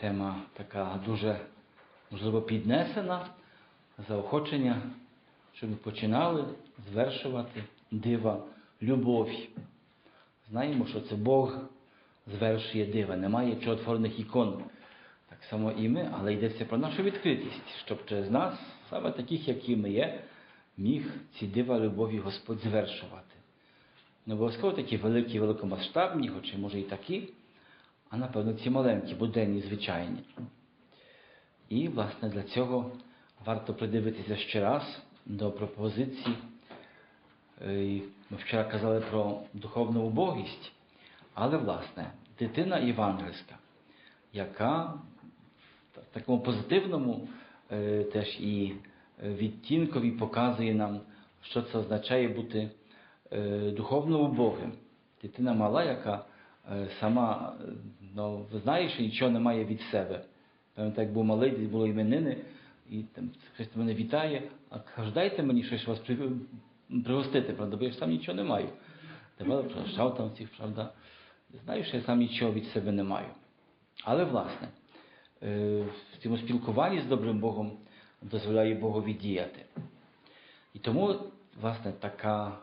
Тема така дуже, можливо, піднесена, заохочення, щоб починали звершувати дива любові. Знаємо, що це Бог звершує дива, немає чудотворних ікон. Так само і ми, але йдеться про нашу відкритість, щоб через нас, саме таких, які ми є, міг ці дива любові Господь звершувати. Не обов'язково такі великі, великомасштабні, хоч і може і такі, а напевно ці маленькі, буденні, звичайні. І, власне, для цього варто придивитися ще раз до пропозицій. Е, Ми вчора казали про духовну убогість, але, власне, дитина євангельська, яка в такому позитивному е, теж і відтінкові показує нам, що це означає бути е, духовно убогим. Дитина мала, яка сама е, ну, знає, що нічого не має від себе. Пам'ятаю, як був малий, десь були іменини, і там хтось мене вітає, а каже, дайте мені щось вас при- пригостити, правда, бо я ж сам нічого не маю. Давали прощав там всіх, правда. Знаю, що я сам нічого від себе не маю. Але, власне, е, в цьому спілкуванні з добрим Богом дозволяє Богові діяти. І тому, власне, така,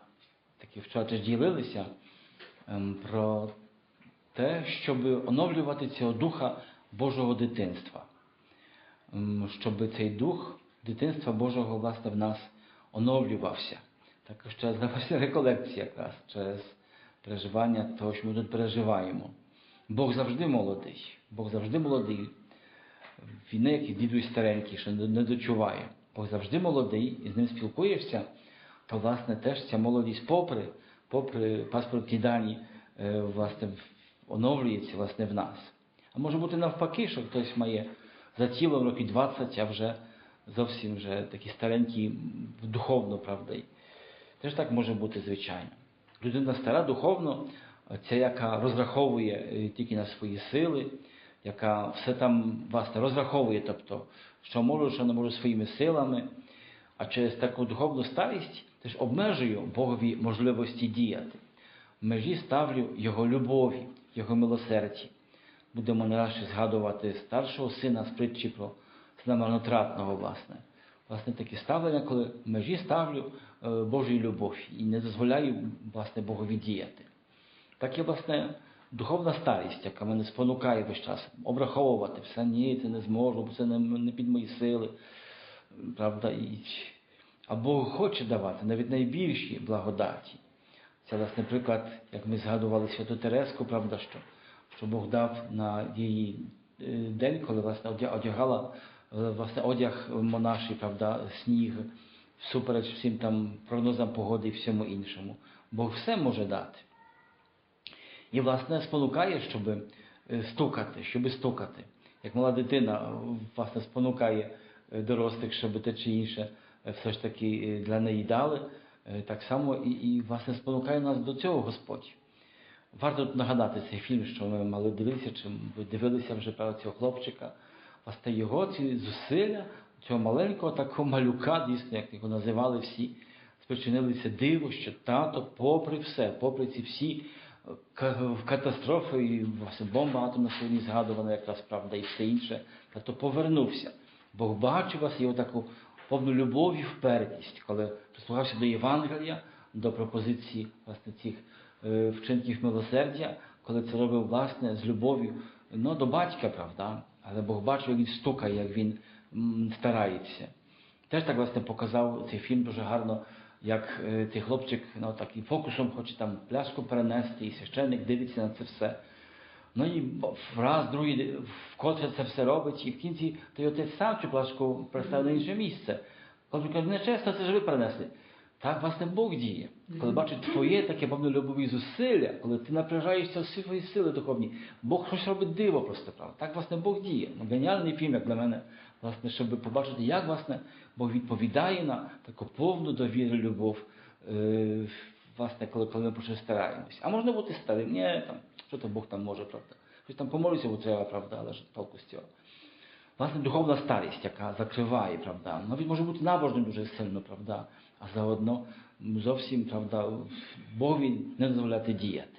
такі вчора ділилися ем, про те, щоб оновлювати цього духа Божого дитинства. Щоб цей дух дитинства Божого, власне, в нас оновлювався. Також через власне, реколекція якраз, через переживання того, що ми тут переживаємо. Бог завжди молодий. Бог завжди молодий. Він не як дідусь старенький, що не дочуває. Бог завжди молодий, і з ним спілкуєшся, то, власне, теж ця молодість, попри, попри паспортні дані, е, власне, оновлюється власне, в нас. А може бути навпаки, що хтось має за тілом років 20, а вже зовсім вже такі старенькі духовно, правда. Теж так може бути, звичайно. Людина стара духовно, ця, яка розраховує е, тільки на свої сили, яка все там власне розраховує, тобто, що можу, що не можу своїми силами, а через таку духовну старість теж обмежую Богові можливості діяти. В межі ставлю Його любові, Його милосерді. Будемо наразі згадувати старшого сина з притчі про сина марнотратного, власне. Власне, таке ставлення, коли в межі ставлю е, Божої любові і не дозволяю власне, Богові діяти. Так є, власне, духовна старість, яка мене спонукає весь час обраховувати все, ні, це не зможу, бо це не, не під мої сили. Правда, і, а Бог хоче давати навіть найбільші благодаті. Це, власне, приклад, як ми згадували Святу Тереску, правда, що, що Бог дав на її е, день, коли власне одягала е, власне, одяг монаший, правда, сніг, всупереч всім там прогнозам погоди і всьому іншому. Бог все може дати. І, власне, спонукає, щоб стукати, щоб стукати. Як мала дитина, власне, спонукає е, дорослих, щоб те чи інше е, все ж таки е, для неї дали, е, так само і, і власне, спонукає нас до цього Господь. Варто нагадати цей фільм, що ми мали дивитися, чи ви дивилися вже про цього хлопчика. Власне, його ці зусилля, цього маленького такого малюка, дійсно, як його називали всі, спричинилися диво, що тато, попри все, попри ці всі е, катастрофи, і власне бомба атомна сьогодні згадувана, якраз правда, і все інше, тато повернувся. Бог бачив вас його таку повну любов і впертість, коли прислухався до Євангелія, до пропозиції власне цих е, вчинків милосердя, коли це робив власне з любов'ю ну, до батька, правда, але Бог бачив, як він стукає, як він старається. Теж так власне показав цей фільм дуже гарно, як е, цей хлопчик ну, так, і фокусом хоче там пляшку перенести, і священник дивиться на це все. Ну і раз, другий, вкотре це все робить, і в кінці той отець сам цю пляшку переставив на інше місце. Коли каже, нечесно, це ж ви перенесли. Так, власне, Бог діє. Коли бачить твоє таке повне любові зусилля, коли ти напряжаєшся всі свої сили духовні, Бог щось робить диво просто правда. Так, власне, Бог діє. Ну, геніальний фільм, як для мене, власне, щоб побачити, як власне Бог відповідає на таку повну довіру любов. Власне, коли, коли ми про щось стараємось. А можна бути старим, ні, там, що то Бог там може, правда. Щось там помолюся, бо треба, правда, але ж толку з цього. Власне, духовна старість, яка закриває, правда. Навіть може бути набожним дуже сильно, правда, а заодно зовсім, правда, Богові не дозволяти діяти.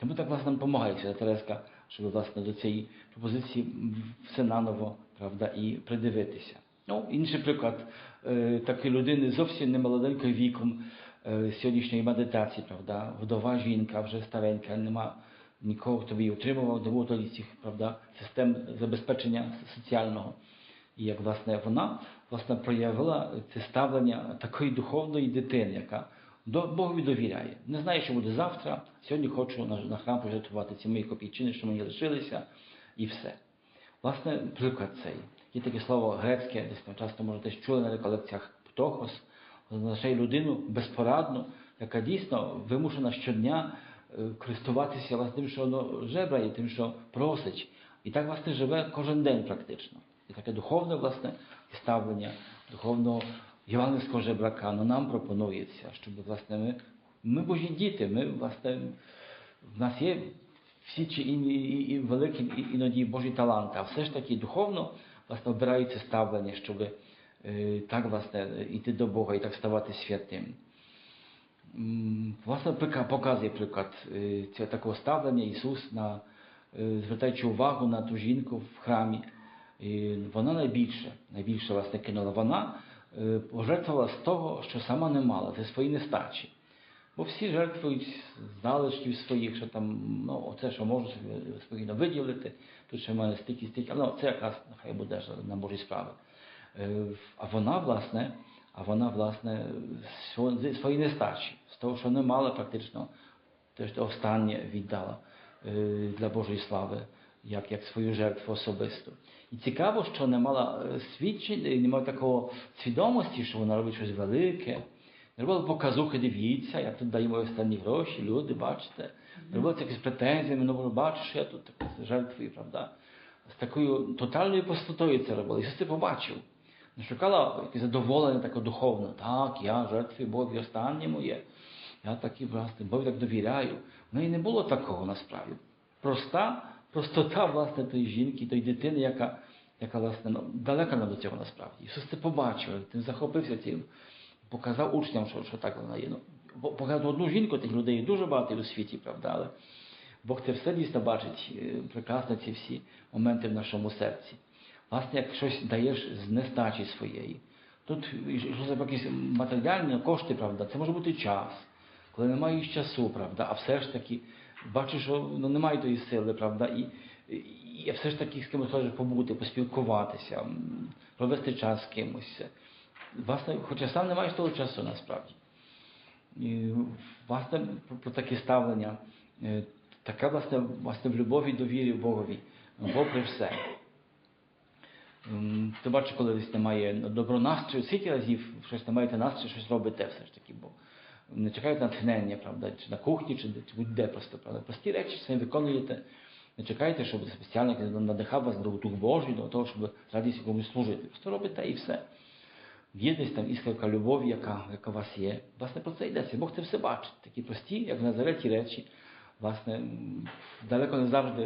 Тому так власне допомагає Свята Тереска, щоб власне до цієї пропозиції все наново правда, і придивитися. Ну, інший приклад е, такої людини зовсім не молоденькою віком сьогоднішньої медитації, правда, вдова жінка, вже старенька, нема нікого, хто б її утримував, не було тоді цих правда, систем забезпечення соціального. І як власне вона власне проявила це ставлення такої духовної дитини, яка до Богові довіряє. Не знаю, що буде завтра. Сьогодні хочу на, на храм пожертвувати ці мої копійчини, що мені лишилися, і все. Власне, приклад цей. Є таке слово грецьке, десь там часто може десь чули на реколекціях птохос, означає людину безпорадну, яка дійсно вимушена щодня е, користуватися власне, тим, що воно жебрає, тим, що просить. І так, власне, живе кожен день практично. І таке духовне, власне, ставлення духовного євангельського жебрака ну, нам пропонується, щоб, власне, ми, ми Божі діти, ми, власне, в нас є всі чи і, і, і великі іноді Божі таланти, а все ж таки духовно власне, обирається ставлення, щоб е, так власне йти до Бога і так ставати святим. Власне, показує приклад е, цього такого ставлення Ісус, на, е, звертаючи увагу на ту жінку в храмі. І вона найбільше, найбільше власне кинула. Вона е, пожертвувала з того, що сама не мала, це свої нестачі. Бо всі жертвують залишків своїх, що там, ну, оце, що можу собі спокійно виділити, тут ще в мене стільки, стільки, ну, це якраз нехай буде на Божі справи. Е, А вона, власне, а вона, власне, свої нестачі, з того, що не мала практично, те, що останнє віддала е, для Божої слави, як, як свою жертву особисту. І цікаво, що не мала е, свідчень, не мала такого свідомості, що вона робить щось велике. Не робила показухи, дивіться, я тут даю мої останні гроші, люди, бачите. Не робила це якісь претензіями, ну бачиш, що я тут жертвую, правда. З такою тотальною простотою це робила. Ісус це побачив. Не шукала задоволення таке духовне. Так, я жертвую Богові останнє моє. Я такий, власне, Богу так довіряю. В неї не було такого насправді. Проста простота, власне, тої жінки, тої дитини, яка, яка власне, ну, далека не до цього насправді. Ісус це побачив, він захопився цим, показав учням, що, що так вона є. Ну, показав одну жінку, тих людей дуже багато у світі, правда, але Бог це все дійсно бачить, е, прекрасно ці всі моменти в нашому серці. Власне, як щось даєш з нестачі своєї. Тут що це якісь матеріальні кошти, правда, це може бути час, коли немає часу, правда, а все ж таки бачиш, що ну, немає тої сили, правда, і, і, все ж таки з кимось хочеш побути, поспілкуватися, провести час з кимось. Власне, хоча сам не маєш того часу насправді. І, власне, про, таке ставлення, е, таке власне, власне в любові довірі Богові, попри все. М, Ти бачиш, коли десь немає доброго настрою, скільки разів щось не маєте настрою, щось робите все ж таки, бо не чекаєте натхнення, правда, чи на кухні, чи, будь-де просто, правда. Прості речі самі виконуєте. Не чекайте, щоб спеціально надихав вас до Дух Божий, до того, щоб з радістю комусь служити. Просто робите і все. Є десь там іскорка любові, яка, яка у вас є. Власне, про це йдеться. Бог це все бачить. Такі прості, як в Назареті речі, власне, далеко не завжди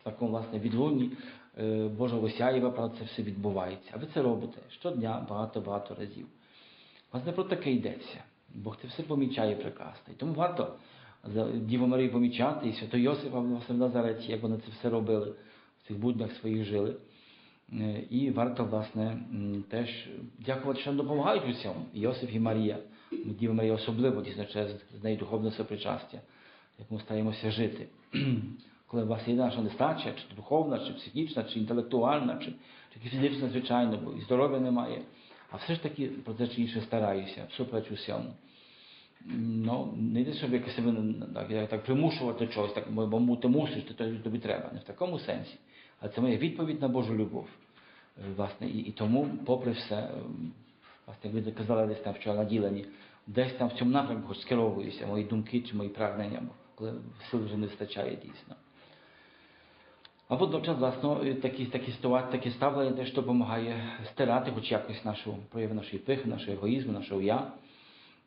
в такому власне відлунні е, Божого сяєва, правда, це все відбувається. А ви це робите щодня багато-багато разів. Власне, про таке йдеться. Бог це все помічає прекрасно. І тому варто Діву Марію помічати і Святого Йосифа Назареті, як вони це все робили, в цих буднях своїх жили. Е, І варто, власне, теж дякувати, що допомагають у цьому. Йосиф і Марія. Діва Марія особливо дійсно через з нею духовне сопричастя, як ми стараємося жити. Коли у вас є наша нестача, чи духовна, чи психічна, чи інтелектуальна, чи, чи фізична, звичайно, бо і здоров'я немає. А все ж таки про те чи інше стараюся, всупереч усьому. Ну, не йде, щоб якось себе так, так примушувати чогось, так, бо ти мусиш, то тобі- треба. Не в такому сенсі. А це моя відповідь на Божу любов. Е, Власне, і, і тому, попри все, е, власне, ви казали десь там вчора наділені, десь там в цьому напрямку скеровуюся, мої думки чи мої прагнення, коли сил вже не вистачає дійсно. А водночас, власне, такі, такі таке ставлення теж допомагає стирати хоч якось нашу прояви нашої пихи, нашого егоїзму, нашого я.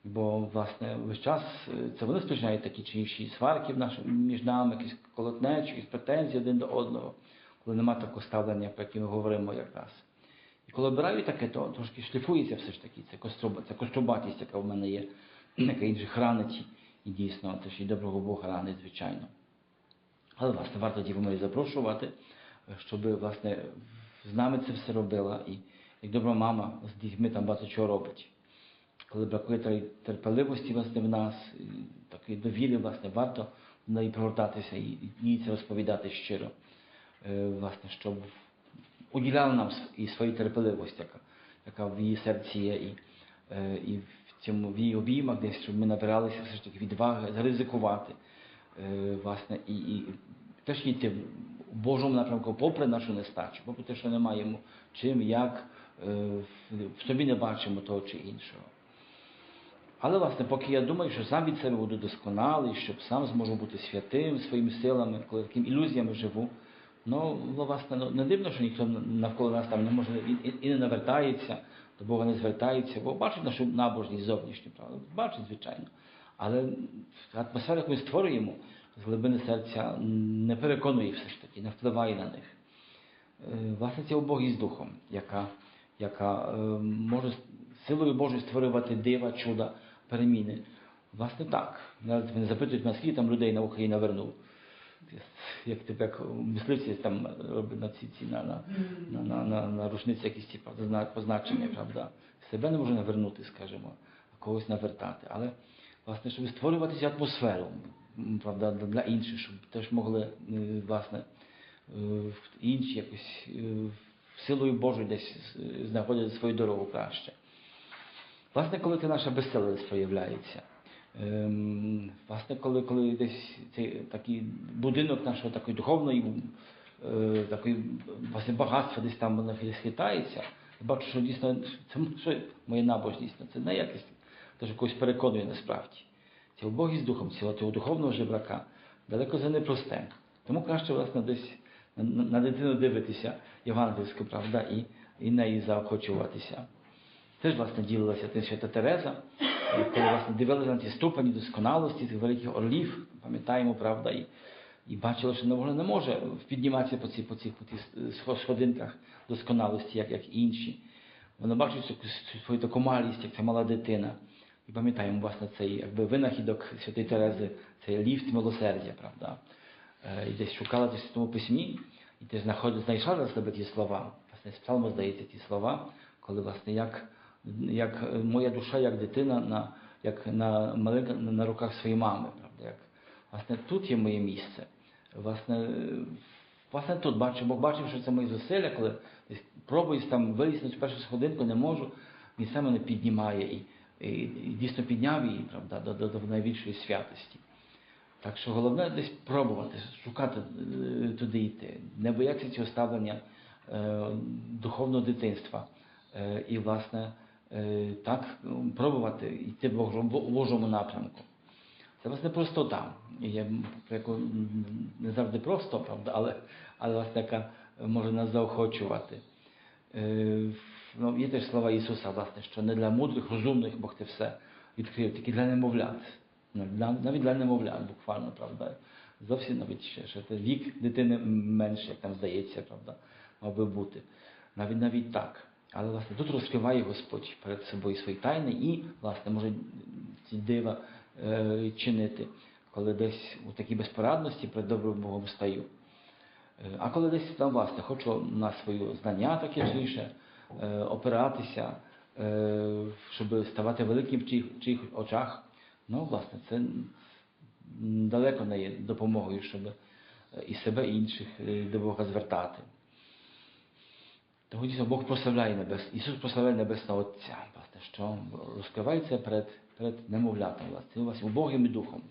Бо, власне, весь час е, це вони спричиняють такі чи інші сварки між нами, якісь колотнечі, якісь претензії один до одного, коли немає такого ставлення, про яке ми говоримо якраз. І коли обираю таке, то трошки шліфується все ж таки, це коструба, це кострубатість, яка в мене є, яка інших ранить, і дійсно, це ж і доброго Бога ранить, звичайно. Але власне варто Діву Марію запрошувати, щоб власне з нами це все робила. І як добра мама з дітьми там багато чого робить. Коли бракує терпеливості власне в нас, і такої довіри, власне, варто в неї прогортатися і і їй це розповідати щиро. Е, Власне, щоб уділяла нам і свою терпеливість, яка, яка в її серці є, і, е, і в цьому в її обіймах десь, щоб ми набиралися все ж таки відваги, заризикувати, е, власне, і, і теж йти в Божому напрямку, попри нашу нестачу, попри те, що не маємо чим, як, е, в- собі не бачимо того чи іншого. Але, власне, поки я думаю, що сам від себе буду досконалий, щоб сам зможу бути святим своїми силами, коли такими ілюзіями живу, ну, ну, власне, ну, не дивно, що ніхто навколо нас там не може і, і не навертається, до Бога не звертається, бо бачить нашу набожність зовнішню, правда? Бачить, звичайно. Але атмосфера, яку ми створюємо з глибини серця, не переконує все ж таки, не впливає на них. Е, Власне, це убогість духом, яка, яка е, може силою Божою створювати дива, чуда, переміни. Власне, так. Мене запитують, наскільки там людей на Україні навернув. Як типу, як мисливці там роблять на ці, ці на, на, на, на, на, на рушниці якісь ті, позначення, правда. Себе не можу навернути, скажімо, а когось навертати. Але, власне, щоб створювати цю атмосферу, правда, для інших, щоб теж могли, е, власне, е, інші якось е, силою Божою десь знаходити свою дорогу краще. Власне, коли це наша безсилість проявляється. Ем, власне, коли, коли десь цей такий будинок нашого такої духовної, такої власне, багатства десь там воно десь хитається, я бачу, що дійсно це моя набожність, це не якість, що когось переконує насправді. Ця убогість духом, цього, цього духовного жебрака далеко за непросте. Тому краще, власне, десь на, на, дитину дивитися євангельську, правда, і, і неї заохочуватися. Теж, власне, ділилася тим свята Тереза, е, коли власне дивилася на ті ступені досконалості цих великих орлів, пам'ятаємо, правда, і, і бачила, що вона не може підніматися по цих, по цих, по цих сходинках досконалості, як, як інші. Вона бачить свою таку малість, як ця мала дитина. І пам'ятаємо, власне, цей якби винахідок Святої Терези, цей ліфт милосердя, правда. Е, І десь шукала в тому письмі, і теж знайшла для себе ті слова. Власне, з псалму здається ті слова, коли, власне, як, як моя душа, як дитина, на, як на, на руках своєї мами, правда. Як, власне, тут є моє місце. Власне, власне тут бачу, Бог бачив, що це мої зусилля, коли десь пробую там вилізти на першу сходинку, не можу, він сам мене піднімає і, і, дійсно підняв її, правда, до, до, до найбільшої святості. Так що головне десь пробувати, шукати е, туди йти, не боятися цього ставлення е, духовного дитинства. Е, і, власне, е, так пробувати йти в Божому, напрямку. Це власне простота. Я яку, не завжди просто, правда, але, але власне яка може нас заохочувати. Е, ну, є теж слова Ісуса, власне, що не для мудрих, розумних Бог це все відкрив, тільки для немовлят. Ну, Навіть для немовлят, буквально, правда. Зовсім навіть ще, що це вік дитини менше, як там здається, правда, мав би бути. Навіть навіть так. Але власне тут розкриває Господь перед собою свої тайни і, власне, може ці дива е, чинити, коли десь у такій безпорадності перед добрим Богом стаю. Е, А коли десь там, власне, хочу на свої знання таке чи інше опиратися, е, щоб ставати великим в чиїх, очах, ну, власне, це далеко не є допомогою, щоб е, і себе, і інших е, до Бога звертати. Тому дійсно Бог прославляє небес, Ісус прославляє Небесного Отця, власне, що розкривається перед, перед немовлятом, власне, власне, Богом і Духом.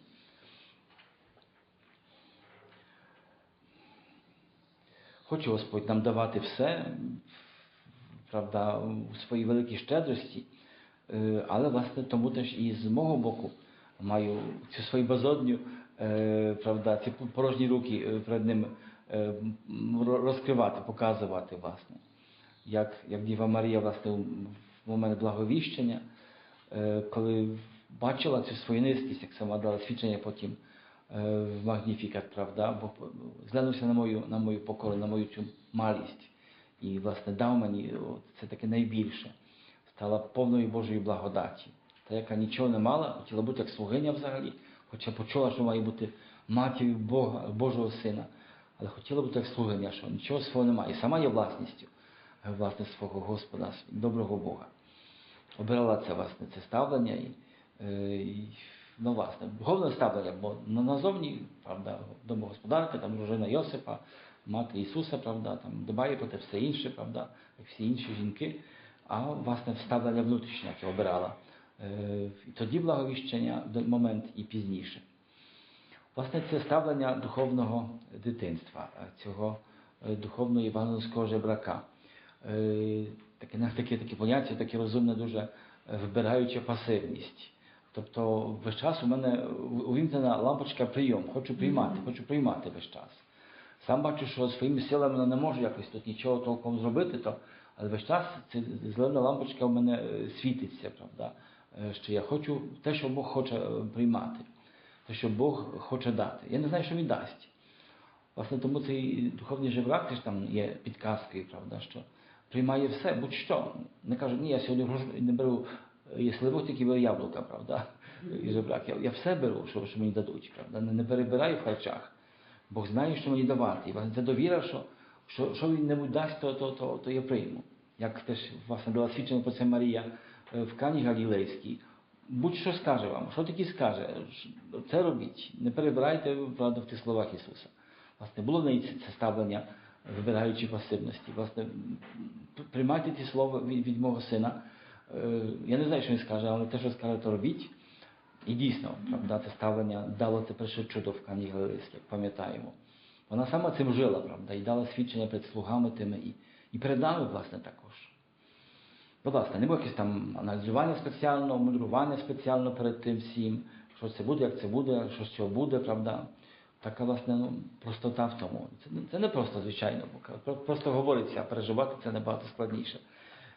Хоче Господь нам давати все, правда, у своїй великій щедрості, е, але, власне, тому теж і з мого боку маю цю свою базодню, е, правда, ці порожні руки е, перед ним розкривати, показувати, власне. Як, як Діва Марія, власне, в момент благовіщення, коли бачила цю свою низькість, як сама дала свідчення потім в Магніфікат, правда, бо зглянувся на мою, на мою покору, на мою цю малість. І, власне, дав мені це таке найбільше. Стала повною Божої благодаті. Та, яка нічого не мала, хотіла бути як слугиня взагалі, хоча почула, що має бути матір'ю Бога, Божого Сина. Але хотіла б так слугиня, що нічого свого немає. І сама є власністю, е, власне, свого Господа, доброго Бога. Обирала це власне це ставлення і, е, і ну, власне, головне ставлення, бо назовні, правда, домогосподарка, там дружина Йосипа, мати Ісуса, правда, там дбає про те все інше, правда, як всі інші жінки, а власне ставлення внутрішнє, яке обирала. Е, тоді благовіщення момент і пізніше. Власне, це ставлення духовного дитинства, е, цього е, духовного івангельського жебрака. Таке, таке, таке поняття, таке розумне, дуже е, пасивність. Тобто весь час у мене увімкнена лампочка прийом, хочу приймати, хочу приймати весь час. Сам бачу, що своїми силами не можу якось тут нічого толком зробити, то, але весь час ця зелена лампочка в мене е, світиться, правда? Е, що я хочу те, що Бог хоче е, приймати, те, що Бог хоче дати. Я не знаю, що він дасть. Власне, тому цей духовний жебрак теж там є підказкою, правда, що приймає все, будь-що. Не каже, ні, я сьогодні не беру, є сливок, тільки беру яблука, правда, і жебрак. Я, я все беру, що, що мені дадуть, правда, не, не перебираю в харчах. Бог знає, що мені давати. І власне це довіра, що, що, що він небудь дасть, то, то, то, то я прийму. Як теж власне була свідчена про це Марія е, в Кані Галілейській. Будь-що скаже вам, що таки скаже, це робіть. Не перебирайте правда, в тих словах Ісуса. Власне, було в неї це- ставлення, вибираючи пасивності. Власне, приймайте ті слова від, від мого сина. Е, Я не знаю, що він скаже, але те, що скаже, то робіть. І дійсно, правда, це ставлення дало це перше чудо в Кані Галилейській, пам'ятаємо. Вона сама цим жила, правда, і дала свідчення перед слугами тими, і, і перед нами, власне, також. Будь ласка, не було якесь там аналізування спеціального, мудрування спеціально перед тим всім, що це буде, як це буде, що з цього буде, правда. Така, власне, ну, простота в тому. Це, це не просто, звичайно, бо просто говориться, а переживати це набагато складніше.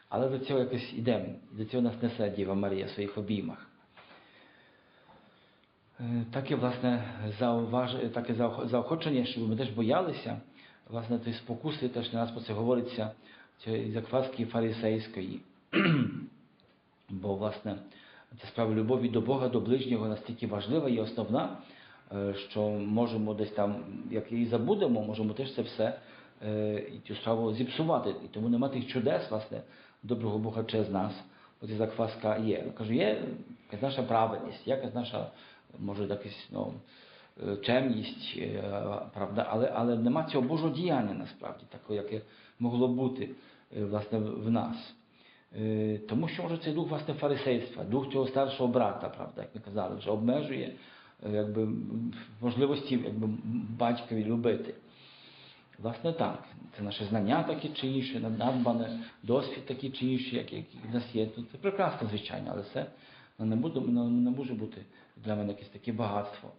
Але до цього якось йдемо, до цього нас несе Діва Марія в своїх обіймах. Е, Таке, власне, зауваж... таке заохочення, щоб ми теж боялися, власне, тої спокуси, теж не раз про це говориться, цієї закваски фарисейської. Бо, власне, ця справа любові до Бога, до ближнього настільки важлива і основна, е, що можемо десь там, як її забудемо, можемо теж це все е, і цю справу зіпсувати. І тому нема тих чудес, власне, доброго Бога через нас. Оця закваска є. Кажу, є якась наша праведність, якась наша, може, якась ну, чемність, правда, але, але нема цього Божого діяння насправді, такого, яке могло бути власне в нас. Тому що може цей дух власне фарисейства, дух цього старшого брата, правда, як ми казали, вже обмежує якби, можливості якби, батькові любити. Власне так, це наше знання таке чи інше, надбане, досвід такий чи який який в нас є. Це прекрасно, звичайно, але це не, буде, не може бути для мене якесь таке багатство.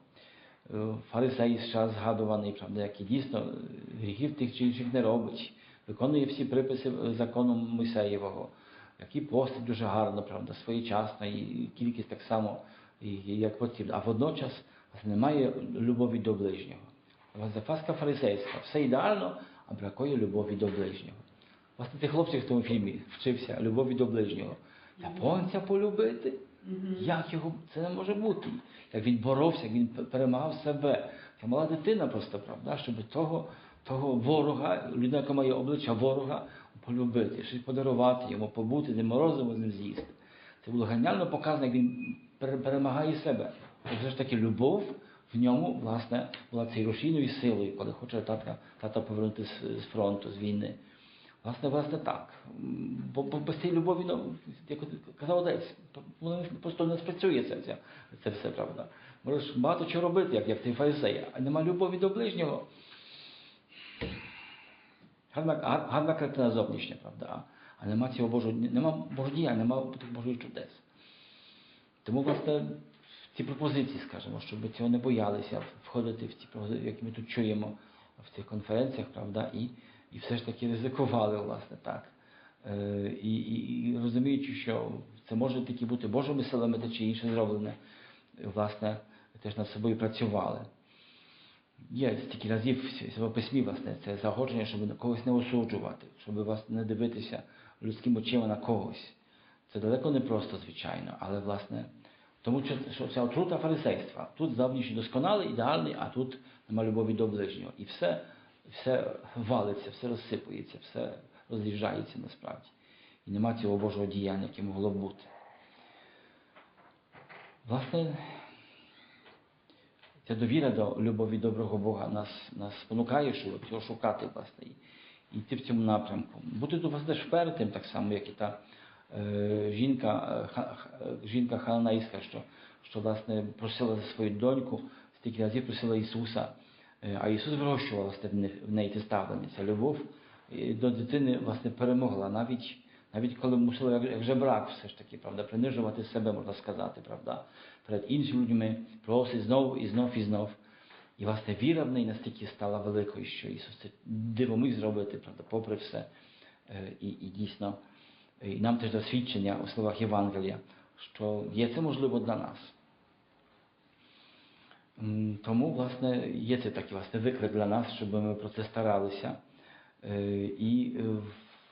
Е, Фарисей час згадуваний, правда, який дійсно е, гріхів тих чи інших не робить, виконує всі приписи е, закону Мойсеєвого, який постить дуже гарно, правда, своєчасно і кількість так само, як потрібно. А водночас немає любові до ближнього. Запаска фарисейська, все ідеально, а бракує любові до ближнього. Власне, цей хлопчик в тому фільмі вчився любові до ближнього. Японця полюбити? Як його це не може бути? Як він боровся, як він перемагав себе. Це мала дитина просто, правда, щоб того, того ворога, людина, яка має обличчя ворога, полюбити, щось подарувати йому, побути, не морозиво з ним з'їсти. Це було геніально показано, як він пере- перемагає себе. І все ж таки любов в ньому, власне, була цією рушійною силою, коли хоче тата, тата повернути з фронту, з війни. Власне, власне так. Бо, бо без цієї любові, ну, як казав Одець, воно просто не спрацює це, це, це все, правда. Можеш багато чого робити, як, як цей фарисей, а нема любові до ближнього. Гарна, гар- гарна картина зовнішня, правда, а, нема цього Божого, нема Божодія, нема тих Божих чудес. Тому, власне, ці пропозиції, скажімо, щоб ми цього не боялися входити в ці пропозиції, які ми тут чуємо в цих конференціях, правда, і, і все ж таки ризикували, власне, так. Е, і, і, і розуміючи, що це може тільки бути Божими силами те чи інше зроблене, власне, теж над собою працювали. Є стільки разів в письмі, власне, це загодження, щоб когось не осуджувати, щоб вас не дивитися людським очима на когось. Це далеко не просто, звичайно, але власне Тому що, це отрута фарисейства. Тут зовнішній досконалий, ідеальний, а тут нема любові до ближнього. І все, все валиться, все розсипується, все роз'їжджається насправді. І нема цього Божого діяння, яке могло б бути. Власне, ця довіра до любові доброго Бога нас, нас спонукає що, цього шукати, власне, і йти в цьому напрямку. Бути тут власне впертим, так само, як і та е, жінка, е, ха, ха- жінка хананейська, що, що власне просила за свою доньку, стільки разів просила Ісуса, Е, а Ісус вирощував власне, в неї це ставлення, ця любов е, до дитини власне перемогла, навіть, навіть коли мусила як жебрак все ж таки, правда, принижувати себе, можна сказати, правда, перед іншими людьми, просить знову і знов і знов. І власне віра в неї настільки стала великою, що Ісус це диво міг зробити, правда, попри все. Е, І, і дійсно, і нам теж досвідчення у словах Євангелія, що є це можливо для нас. Тому, власне, є це такий власне, виклик для нас, щоб ми про це старалися. Е, І, е,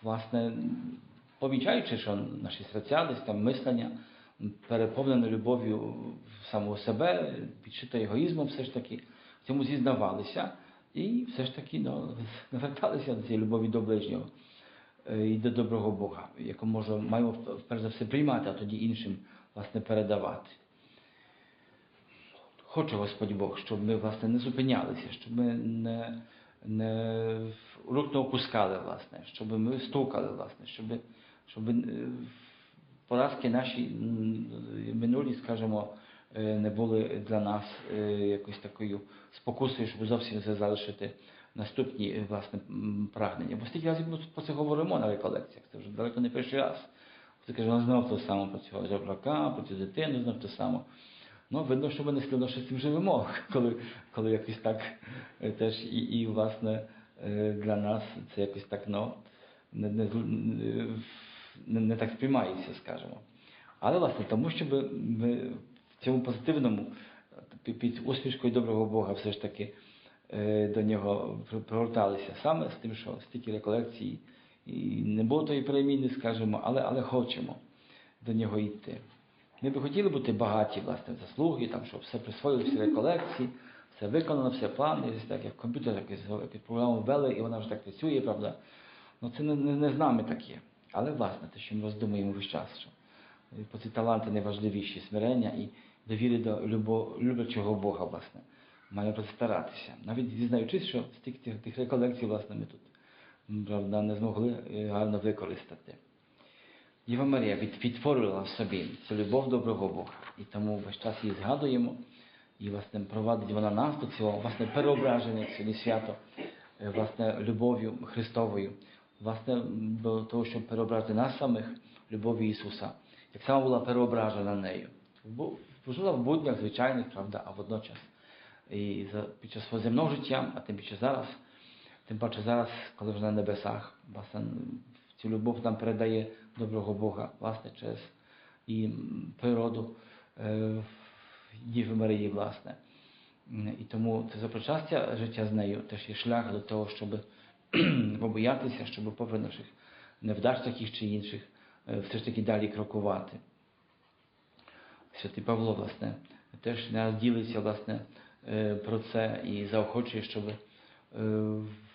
власне, помічаючи, що наші серця, десь там мислення переповнене любов'ю самого себе, підшите егоїзмом, все ж таки, в цьому зізнавалися і все ж таки ну, наверталися до цієї любові до ближнього е, і до доброго Бога, яку може, маємо перш за все приймати, а тоді іншим власне передавати. Хоче Господь Бог, щоб ми власне не зупинялися, щоб ми не, не рук не опускали, власне, щоб ми стукали, власне, щоб, щоб е, поразки наші минулі, скажімо, е, не були для нас е, якось такою спокусою, щоб зовсім це залишити наступні е, власне прагнення. Бо стільки разів ми про це говоримо на реколекціях, це вже далеко не перший раз. Ти каже, вона знов те саме про цього жебрака, про цю дитину, знов те саме. Ну, видно, що ми не слідно ще з цим живемо, коли, коли якось так е, теж і, і власне е, для нас це якось так ну, не, не, не, не так сприймається, скажімо. Але власне тому, щоб ми в цьому позитивному під, усмішкою доброго Бога все ж таки е, до нього при- приверталися саме з тим, що стільки реколекцій і не було тої переміни, скажімо, але, але хочемо до нього йти. Ми би хотіли бути багаті, власне, заслуги, там, щоб все присвоїли всі реколекції, все виконано, все плани, десь так, як комп'ютер якийсь, програму ввели, і вона вже так працює, правда. Ну це не, не, не з нами таке. Але власне, те, що ми роздумуємо весь час, що по ці таланти найважливіші смирення і довіри до любо, люблячого Бога, власне, має старатися. Навіть зізнаючись, що стільки тих, тих реколекцій, власне, ми тут правда, не змогли е, гарно використати. Діва Марія від- відтворила в собі цю любов доброго Бога. І тому весь час її згадуємо. І, власне, провадить вона нас до цього власне переображення сьогодні свято, е, власне, любов'ю Христовою, власне, до того, щоб переобрати нас самих любов'ю Ісуса. Як сама була переображена нею. Бу- Жила в буднях звичайних, правда, а водночас і під час свого земного життя, а тим більше зараз, тим паче зараз, коли вже на небесах, власне, цю любов нам передає доброго Бога, власне, через і природу е, Діви Марії, власне. І тому це запричастя життя з нею теж є шлях до того, щоб побоятися, щоб попри наших невдач таких чи інших, е, все ж таки далі крокувати. Святий Павло, власне, теж нас ділиться власне, е, про це і заохочує, щоб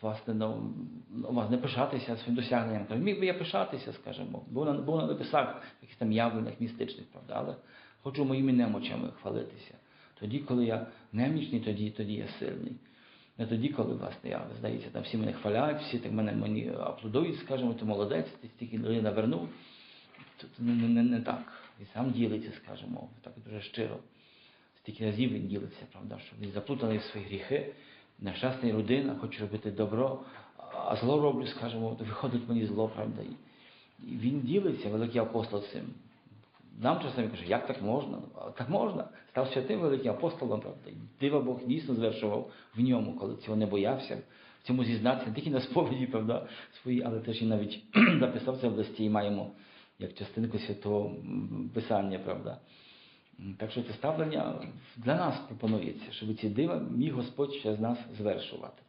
власне, ну, ну, власне, пишатися своїм досягненням. Каже, міг би я пишатися, скажімо, був на, був на небесах, якихось там явленнях містичних, правда, але хочу моїми немочами хвалитися. Тоді, коли я немічний, тоді, тоді я сильний. Не тоді, коли, власне, я, здається, там всі мене хваляють, всі так мене мені аплодують, скажімо, ти молодець, ти стільки людей навернув. Тут не, не, не, не так. І сам ділиться, скажімо, так дуже щиро. Стільки разів він ділиться, правда, що він заплутаний в свої гріхи, нещасна людина, хоче робити добро, а зло роблю, скажімо, виходить мені зло, правда. І, він ділиться, великий апостол цим. Нам часом каже, як так можна? Так можна. Став святим великим апостолом, правда. Дива Бог дійсно звершував в ньому, коли цього не боявся. Цьому зізнатися не тільки на сповіді, правда, свої, але теж і навіть записав це в листі і маємо як частинку святого Писання, правда. Так що це ставлення для нас пропонується, щоб ці дива міг Господь ще з нас звершувати.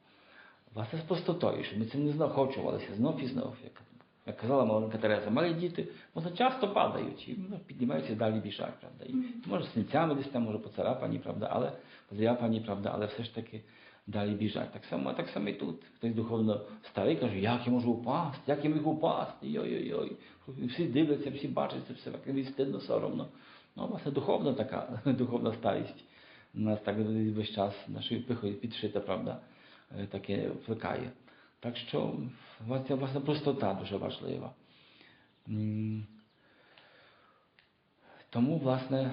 Власне, з простотою, щоб ми цим не знаходжувалися знов і знов, як Як казала маленька Тереза, малі діти вони часто падають і ну, піднімаються далі біжать, правда. І, може, синцями десь там, може поцарапані, правда, але подряпані, правда, але все ж таки далі біжать. Так само, так само і тут. Хтось духовно старий каже, як я можу упасти, як я міг упасти, йой-йой-йой. Всі дивляться, всі бачать це все, як мені стидно, соромно. Ну, власне, духовна така, духовна старість. У нас так весь час нашою пихою підшита, правда, е, таке впливає. Так що власне, власне простота дуже важлива. Тому, власне,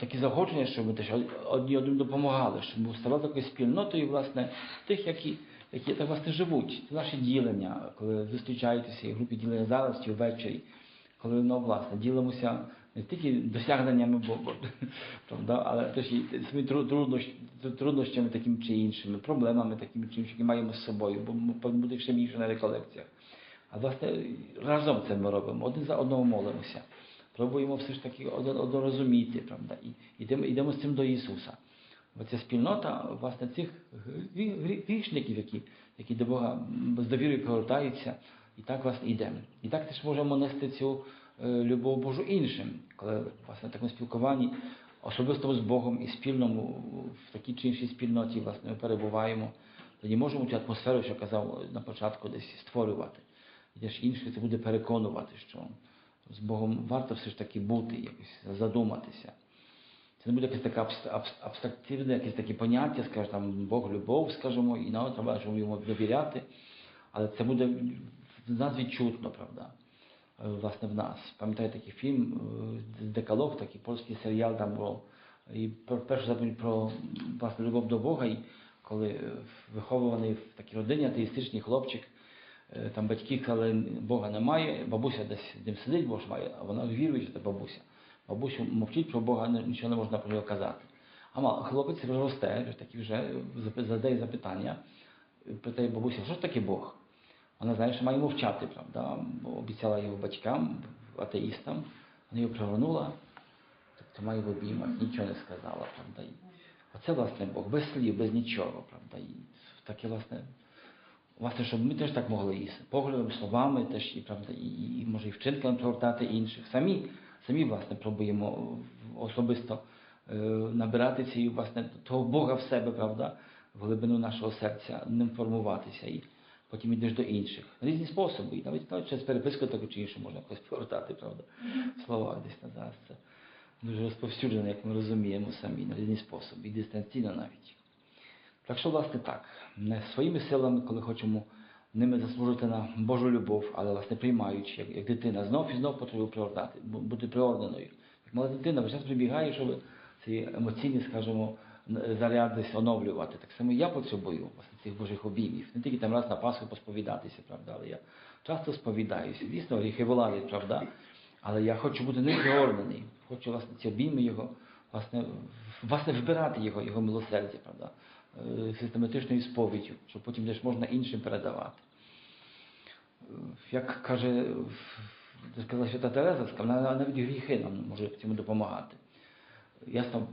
такі заохочення, щоб ми теж одні одним допомагали, щоб ставали такою спільнотою, власне, тих, які, які так, власне, живуть. Це наше ділення, коли зустрічаєтеся і групі ділення зараз чи ввечері, коли ну, власне, ділимося не тільки досягненнями, бо, бо, правда, але теж і своїми труднощ, труднощами такими чи іншими, проблемами такими чи іншими, які маємо з собою, бо ми повинні бути ще більше на реколекціях. А власне разом це ми робимо, один за одного молимося. Пробуємо все ж таки один одного розуміти, правда, і йдемо, йдемо з цим до Ісуса. Бо ця спільнота, власне, цих грі- грі- грішників, які, які до Бога з довірою повертаються, і так власне йдемо. І так теж можемо нести цю любов Божу іншим, коли власне в такому спілкуванні, особисто з Богом і спільному в такій чи іншій спільноті, власне, ми перебуваємо. Тоді можемо цю атмосферу, що казав на початку, десь створювати. І теж інших це буде переконувати, що з Богом варто все ж таки бути, якось задуматися. Це не буде якесь таке абс- абс- абстрактивне, якесь таке поняття, скажімо, там Бог любов, скажімо, і нам треба щоб йому довіряти. Але це буде в нас відчутно, правда. Е, Власне, в нас. Пам'ятаєте такий фільм е, Декалог, такий польський серіал там був. І про першу заповідь про власне любов до Бога, і коли е, вихований в такій родині атеїстичний хлопчик, там батьки казали, Бога немає, бабуся десь з ним сидить, бо ж має, а вона віруюча, та бабуся. Бабусю мовчить про Бога, нічого не можна про нього казати. А хлопець росте, такий вже задає запитання, питає бабуся, що ж таке Бог? Вона знає, що має мовчати, правда? Бо обіцяла його батькам, атеїстам, вона його привернула, тобто має в обіймах, нічого не сказала, правда? Оце, власне, Бог, без слів, без нічого, правда? І таке, власне, власне, щоб ми теж так могли і поглядом, словами теж, і, правда, і, і може і вчинками привертати інших. Самі, самі, власне, пробуємо особисто е, набирати цієї, власне, того Бога в себе, правда, в глибину нашого серця, ним формуватися. І потім йдеш до інших. Різні способи. І навіть, навіть через переписку таку чи іншу можна якось повертати, правда, в словах десь на зараз. Це дуже розповсюджено, як ми розуміємо самі, на різні способи, і дистанційно навіть. Так що, власне, так, не своїми силами, коли хочемо ними заслужити на Божу любов, але власне приймаючи, як, як дитина, знов і знов потрібно привертати, бу- бути приорданою. Як мала дитина, весь час прибігає, щоб ці емоційні, скажімо, н- оновлювати. Так само я потребую власне цих Божих обіймів. Не тільки там раз на Пасху посповідатися, правда, але я часто сповідаюся. Дійсно, гріхи вилазять, правда. Але я хочу бути ним приорданий. Хочу власне ці обійми його, власне, власне вбирати його, його милосердя, правда, е, систематичною сповіддю, щоб потім теж можна іншим передавати. Як каже, сказала Свята Тереза, сказала, «Нав- навіть гріхи нам можуть цьому допомагати. Ясно,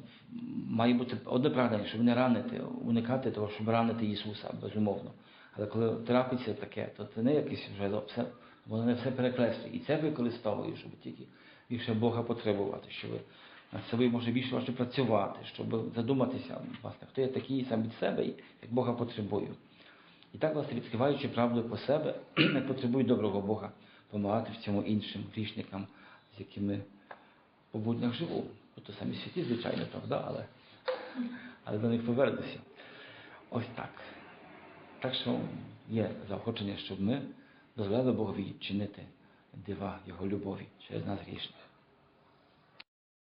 має бути одне прагнення, щоб не ранити, уникати того, щоб ранити Ісуса, безумовно. Але коли трапиться таке, то це не якесь вже все, воно не все перекреслює. І це використовую, щоб тільки більше Бога потребувати, щоб над собою може більше важче працювати, щоб задуматися, власне, хто я такий сам від себе як Бога потребую. І так, власне, відкриваючи правду по себе, я потребую доброго Бога, допомагати в цьому іншим грішникам, з якими по буднях живу. Бо то самі святі, звичайно, правда, але, але до них повернуся. Ось так. Так що є заохочення, щоб ми дозволяли Богові чинити дива Його любові через нас грішних.